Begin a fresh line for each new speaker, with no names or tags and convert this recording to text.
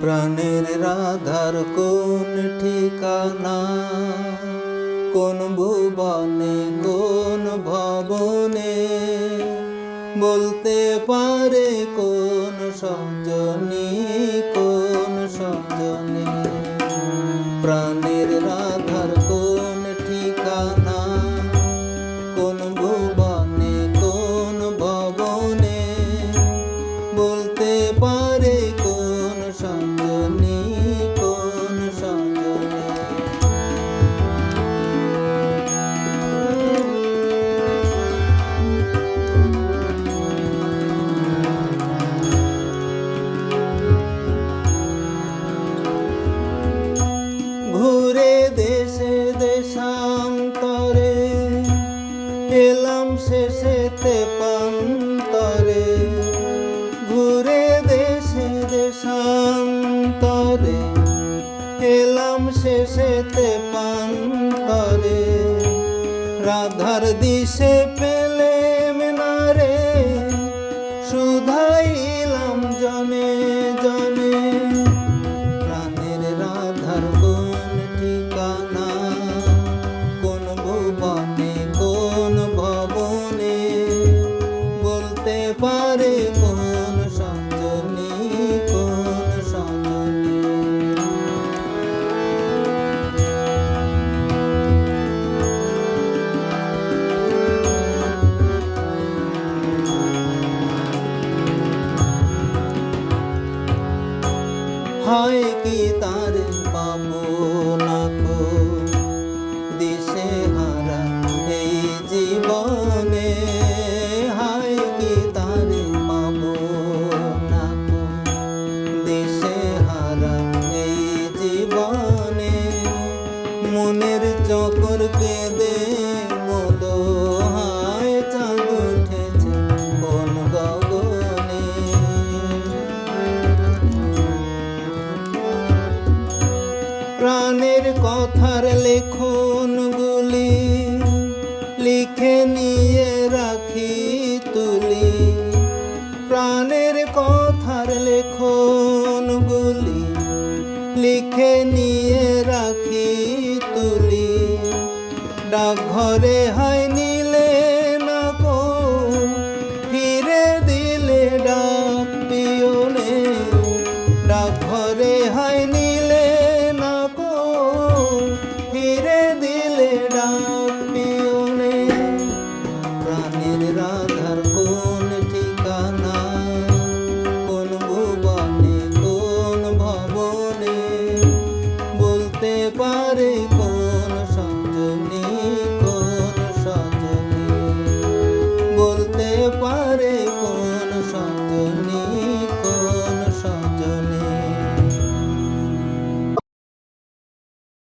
প্রাণের রাধার কোন ঠিকানা? কোন ভুবনে, কোন ভবনে? বলতে পারে কোন সজনী কোন সজনী প্রাণের রাধার কোন ঠিকানা? কোন ভুবনে দেশান্তরে এলাম শেষেতে পান্তরে ঘুরে দেশে দেশান্তরে এলাম শেষেতে পান্তরে রাধার দিশে পেলে মেনারে বলতে পারে কোন সজনী কোন সজনী হয় কি তার পাবো না দিশে মনের চকর কেঁদে মদ হায় চাঁদ উঠেছে কোন গগনে। প্রাণের কথার লেখন গুলি লিখে নিয়ে রাখি তুলি। প্রাণের কথার লেখন গুলি লিখে নিয়ে ডাকঘরে হয় নিলে না কো। ফিরে দিলে ডাক পিয়নে ডাকঘরে হয় নিলে না কো। ফিরে দিলে ডাক পিয়নে প্রাণের রাধার কোন